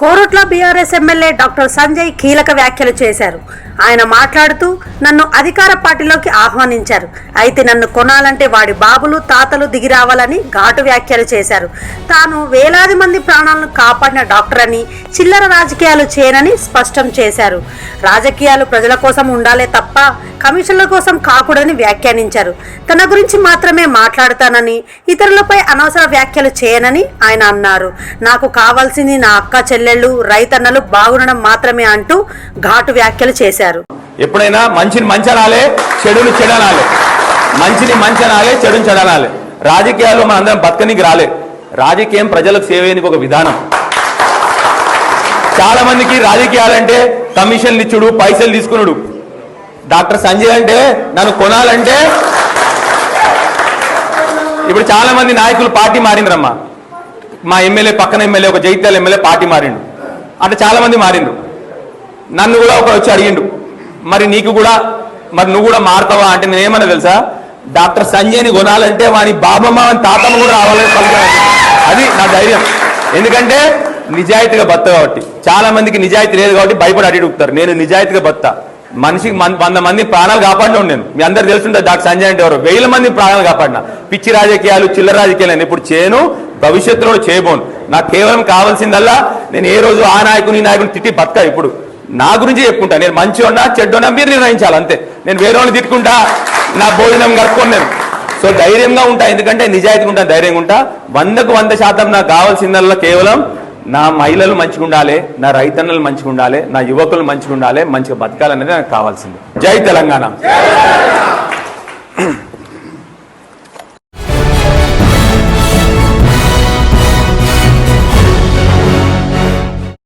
Korutla BRS MLA doctor Sanjay కీలక వ్యాఖ్యలు చేశారు. ఆయన మాట్లాడుతూ నన్ను అధికార పార్టీలోకి ఆహ్వానించారు. అయితే నన్ను కొనాలంటే వాడి బాబులు తాతలు దిగిరావాలని ఘాటు వ్యాఖ్యలు చేశారు. తాను వేలాది మంది ప్రాణాలను కాపాడిన డాక్టర్ అని చిల్లర రాజకీయాలు చేయనని స్పష్టం చేశారు. రాజకీయాలు ప్రజల కోసం ఉండాలే తప్ప కమిషన్ల కోసం కాకూడదని వ్యాఖ్యానించారు. తన గురించి మాత్రమే మాట్లాడతానని ఇతరులపై అనవసర వ్యాఖ్యలు చేయనని ఆయన అన్నారు. నాకు కావాల్సింది నా అక్క చెల్లెళ్ళు రైతన్నలు బాగుండడం మాత్రమే అంటూ ఘాటు వ్యాఖ్యలు చేశారు. ఎప్పుడైనా మంచిని మంచనాలే చెడుని చెడనాలే. మంచిని మంచనాలే చెడుని చెడనాలే. రాజకీయాల్లో మన అందరం బతకనికి రాలే. రాజకీయం ప్రజలకు సేవ ఒక విధానం. చాలా మందికి రాజకీయాలంటే కమిషన్లు ఇచ్చుడు పైసలు తీసుకున్నాడు డాక్టర్ సంజయ్ అంటే నన్ను కొనాలంటే? ఇప్పుడు చాలా మంది నాయకులు పార్టీ మారిండ్రమ్మా. మా ఎమ్మెల్యే పక్కన ఎమ్మెల్యే ఒక జైత్యాల ఎమ్మెల్యే పార్టీ మారిండు. అంటే చాలా మంది మారిండు నన్ను కూడా ఒక వచ్చి అడిగిండు. మరి నీకు కూడా మరి నువ్వు కూడా మారుతావా అంటే నేనేమన్నా తెలుసా? డాక్టర్ సంజయ్ని కొనాలంటే వాని బాబమ్మ వాని తాతమ్మ కూడా రావాలని అది నా ధైర్యం. ఎందుకంటే నిజాయితీగా బత్త కాబట్టి. చాలా మందికి నిజాయితీ లేదు కాబట్టి భయపడి అడిగి నేను నిజాయితీగా బత్తా. మనిషికి వంద మంది ప్రాణాలు కాపాడిన నేను. మీ అందరు తెలుసుంటే డాక్టర్ సంజయ్ అంటే ఎవరు. వేల మంది ప్రాణాలు కాపాడిన. పిచ్చి రాజకీయాలు చిల్లర రాజకీయాలు ఇప్పుడు చేయను భవిష్యత్తులో చేయబోను. నాకు కేవలం కావాల్సిందల్లా నేను ఏ రోజు ఆ నాయకుని నాయకుని తిట్టి బతక ఇప్పుడు. నా గురించి చెప్పుకుంటా. నేను మంచి ఉన్నా చెడ్డున్నా మీరు నిర్ణయించాలి అంతే. నేను వేరే వాళ్ళని తిట్టుకుంటా నా భోజనం కలుపుకోను నేను. సో ధైర్యంగా ఉంటా ఎందుకంటే నిజాయితీగా ఉంటా ధైర్యంగా ఉంటా. వందకు వంద శాతం నాకు కావాల్సిందల్లా కేవలం నా మహిళలు మంచిగా ఉండాలి నా రైతన్నలు మంచిగా ఉండాలి నా యువకులు మంచిగా ఉండాలి మంచిగా బతకాలనేది నాకు కావాల్సింది. జై తెలంగాణ.